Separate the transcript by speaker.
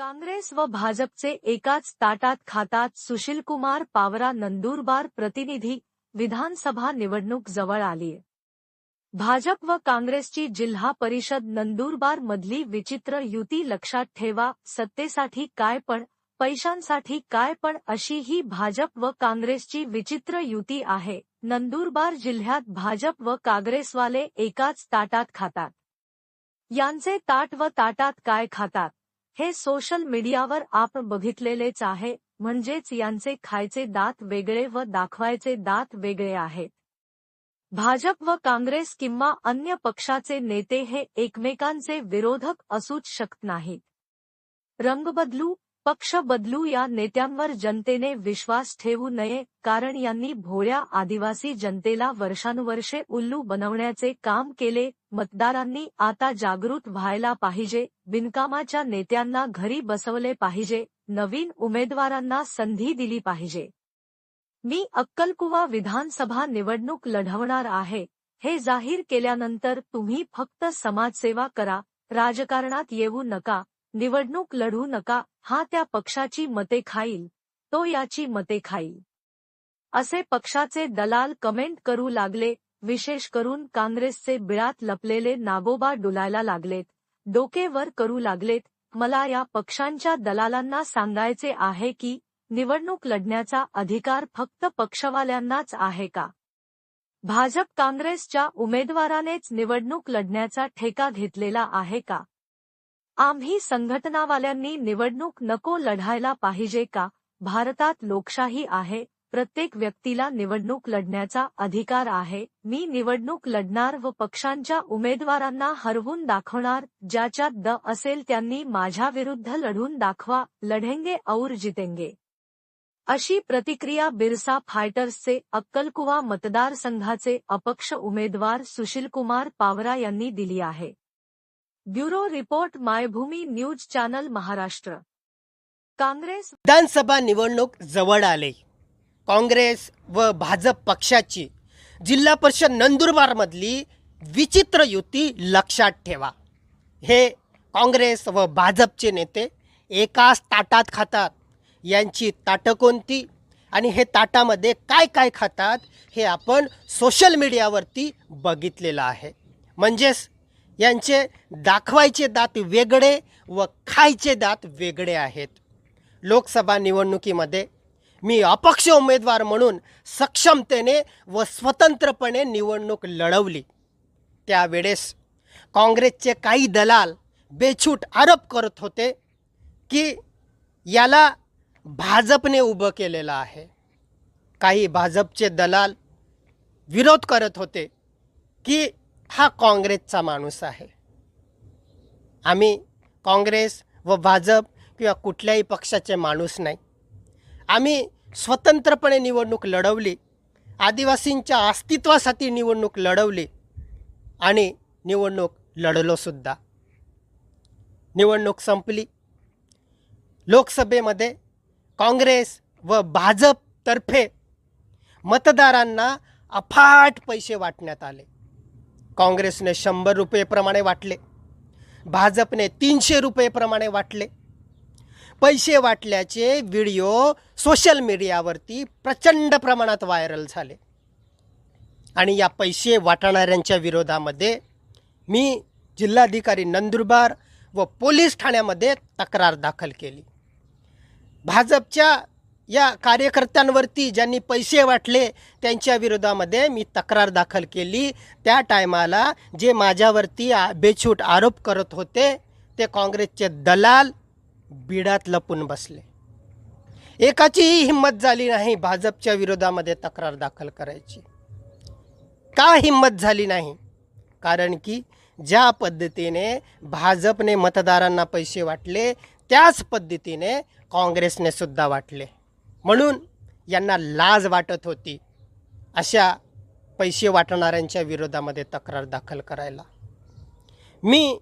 Speaker 1: काँग्रेस व भाजपचे एकाच ताटात खातात सुशीलकुमार पावरा नंदुरबार प्रतिनिधी विधानसभा निवडणूक जवळ आलीय भाजप व काँग्रेसची जिल्हा परिषद नंदुरबार मधली विचित्र युती लक्षात ठेवा, सत्तेसाठी काय पण, पैशांसाठी काय पण अशी ही भाजप व काँग्रेसची विचित्र युती आहे. नंदुरबार जिल्ह्यात भाजप व काँग्रेसवाले एकाच ताटात खातात. यांचे ताट व ताटात काय खातात? हे सोशल मीडियावर आपण बघितलेलेच आहे म्हणजेच यांचे खायचे दात वेगळे व दाखवायचे दात वेगळे आहेत. भाजप व काँग्रेस किंवा अन्य पक्षाचे नेते हे एकमेकांचे विरोधक असूच शकत नाहीत. रंग बदलू पक्ष बदलू या नेत्यांवर जनतेने विश्वास ठेवू नये कारण यांनी भोळ्या आदिवासी जनतेला वर्षानुवर्षे उल्लू बनवण्याचे काम केले मतदारांनी आता जागृत व्हायला पाहिजे बिनकामाच्या नेत्यांना घरी बसवले पाहिजे नवीन उमेदवारांना संधी दिली पाहिजे. मी अक्कलकुवा विधानसभा निवडणूक लढवणार आहे हे जाहीर केल्यानंतर तुम्ही फक्त समाजसेवा करा राजकारणात येऊ नका निवडणूक लढू नका हा त्या पक्षाची मते खाईल तो याची मते खाईल. असे पक्षाचे दलाल कमेंट करू लागले विशेष करून काँग्रेसचे बिळात लपलेले नागोबा डुलायला लागलेत डोके वर करू लागलेत मला या पक्षांच्या दलालांना सांगायचे आहे की निवडणूक लढण्याचा अधिकार फक्त पक्षवाल्यांनाच आहे का? भाजप काँग्रेसच्या उमेदवारानेच निवडणूक लढण्याचा ठेका घेतलेला आहे का? आम्ही संघटनावाल्यांनी निवडणूक नको लढायला पाहिजे का? भारतात लोकशाही आहे प्रत्येक व्यक्तीला निवडणूक लढण्याचा अधिकार आहे मी निवडणूक लढणार व पक्षांच्या उमेदवारांना हरवून दाखवणार ज्याच्यात द असेल त्यांनी माझ्या विरुद्ध लढून दाखवा लढेंगे और जितेंगे. अशी प्रतिक्रिया बिरसा फायटर्सचे अक्कलकुवा मतदारसंघाचे अपक्ष उमेदवार सुशीलकुमार पावरा यांनी दिली आहे. Bureau report Maybhumi news channel Maharashtra. Congress
Speaker 2: विधानसभा निवडणूक जवळ आले. काँग्रेस व भाजप पक्षाची जिल्हा परिषद नंदुरबारमधली विचित्र युती लक्षात ठेवा. हे काँग्रेस व भाजपचे नेते एकाच ताटात खातात. यांची ताटं कोणती आणि हे ताटामध्ये काय काय खातात हे आपण सोशल मीडियावरती बघितलेलं आहे. म्हणजेच यांचे दाखवायचे दात वेगळे व खायचे दात वेगळे आहेत. लोकसभा निवडणुकीमध्ये मी अपक्ष उमेदवार म्हणून सक्षमतेने व स्वतंत्रपणे निवडणूक लढवली. त्यावेळेस काँग्रेसचे काही दलाल बेछूट आरोप करत होते की याला भाजपने उभं केलेलं आहे. काही भाजपचे दलाल विरोध करत होते की हा काँग्रेसचा माणूस आहे. आम्ही काँग्रेस व भाजप किंवा कुठल्याही पक्षाचे माणूस नाही. आम्ही स्वतंत्रपणे निवडणूक लढवली आदिवासींच्या अस्तित्वासाठी निवडणूक लढवली आणि निवडणूक लढलोसुद्धा निवडणूक संपली. लोकसभेमध्ये काँग्रेस व भाजपतर्फे मतदारांना अफाट पैसे वाटण्यात आले. काँग्रेसने शंभर रुपयेप्रमाणे वाटले. भाजपने तीनशे रुपयेप्रमाणे वाटले. पैसे वाटल्याचे व्हिडिओ सोशल मीडियावरती प्रचंड प्रमाणात व्हायरल झाले. आणि या पैसे वाटणाऱ्यांच्या विरोधामध्ये मी जिल्हाधिकारी नंदुरबार व पोलीस ठाण्यामध्ये तक्रार दाखल केली. भाजपच्या या कार्यकर्त्यांवरती ज्यांनी पैसे वाटले त्यांच्या विरोधामध्ये मी तक्रार दाखल केली. त्या टायमाला जे माझ्यावरती बेछूट आरोप करत होते ते काँग्रेसचे दलाल बिडात लपून बसले. एकाचीही हिंमत झाली नाही भाजपच्या विरोधामध्ये तक्रार दाखल करायची. का हिंमत झाली नाही? कारण की ज्या पद्धतीने भाजपने मतदारांना पैसे वाटले त्याच पद्धतीने काँग्रेसने सुद्धा वाटले. म्हणून यांना लाज वाटत होती अशा पैसे वाटणाऱ्यांच्या विरोधामध्ये तक्रार दाखल करायला. मी